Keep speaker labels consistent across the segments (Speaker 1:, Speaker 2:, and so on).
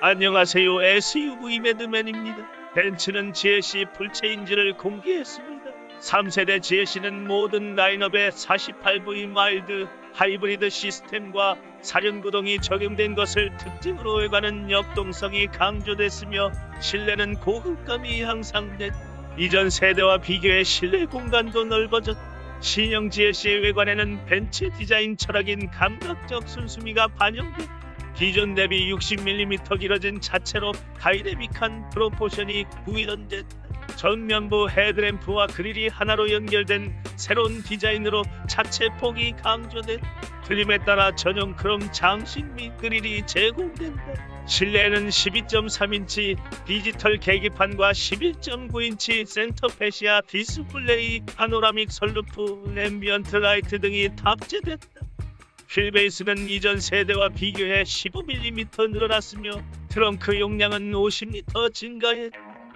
Speaker 1: 안녕하세요. SUV 매드맨입니다. 벤츠는 GLC 풀체인지를 공개했습니다. 3세대 GLC는 모든 라인업에 48V 마일드 하이브리드 시스템과 사륜구동이 적용된 것을 특징으로 외관은 역동성이 강조됐으며 실내는 고급감이 향상된 이전 세대와 비교해 실내 공간도 넓어졌 신형 GLC의 외관에는 벤츠 디자인 철학인 감각적 순수미가 반영된 기존 대비 60mm 길어진 자체로 다이내믹한 프로포션이 구현된 전면부 헤드램프와 그릴이 하나로 연결된 새로운 디자인으로 자체 폭이 강조된 트림에 따라 전용 크롬 장식 및 그릴이 제공된다. 실내에는 12.3인치 디지털 계기판과 11.9인치 센터페시아 디스플레이, 파노라믹 설루프, 앰비언트 라이트 등이 탑재됐다. 휠베이스는 이전 세대와 비교해 15mm 늘어났으며 트렁크 용량은 50m 증가해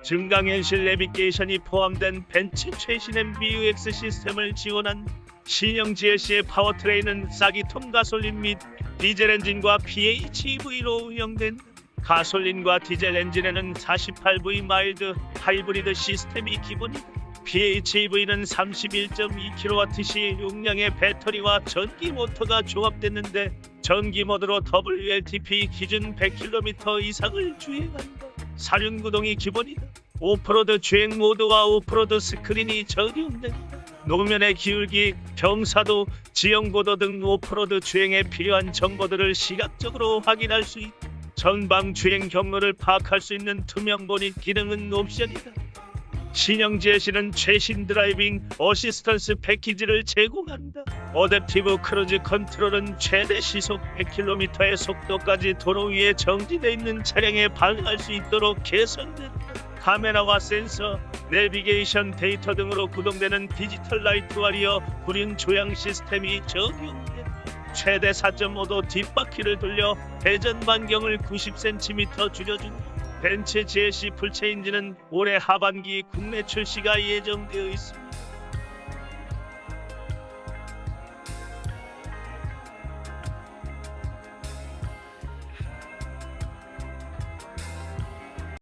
Speaker 1: 증강현실 내비게이션이 포함된 벤츠 최신 MBUX 시스템을 지원한 신형 GLC의 파워트레인은 싹이통 가솔린 및 디젤 엔진과 PHEV로 운영된 가솔린과 디젤 엔진에는 48V 마일드 하이브리드 시스템이 기본이다. PHEV는 31.2kWh 용량의 배터리와 전기 모터가 조합됐는데 전기 모드로 WLTP 기준 100km 이상을 주행한다. 사륜구동이 기본이다. 오프로드 주행 모드와 오프로드 스크린이 적용된다. 노면의 기울기, 경사도, 지형고도 등 오프로드 주행에 필요한 정보들을 시각적으로 확인할 수 있다. 전방 주행 경로를 파악할 수 있는 투명 본인 기능은 옵션이다. 신형 GLC는 최신 드라이빙 어시스턴스 패키지를 제공한다. 어댑티브 크루즈 컨트롤은 최대 시속 100km의 속도까지 도로 위에 정지되어 있는 차량에 반응할 수 있도록 개선된다. 카메라와 센서, 내비게이션 데이터 등으로 구동되는 디지털 라이트 와 리어 불륜 조향 시스템이 적용된다. 최대 4.5도 뒷바퀴를 돌려 대전 반경을 90cm 줄여준다. 벤츠 GLC 풀체인지는 올해 하반기 국내 출시가 예정되어 있습니다.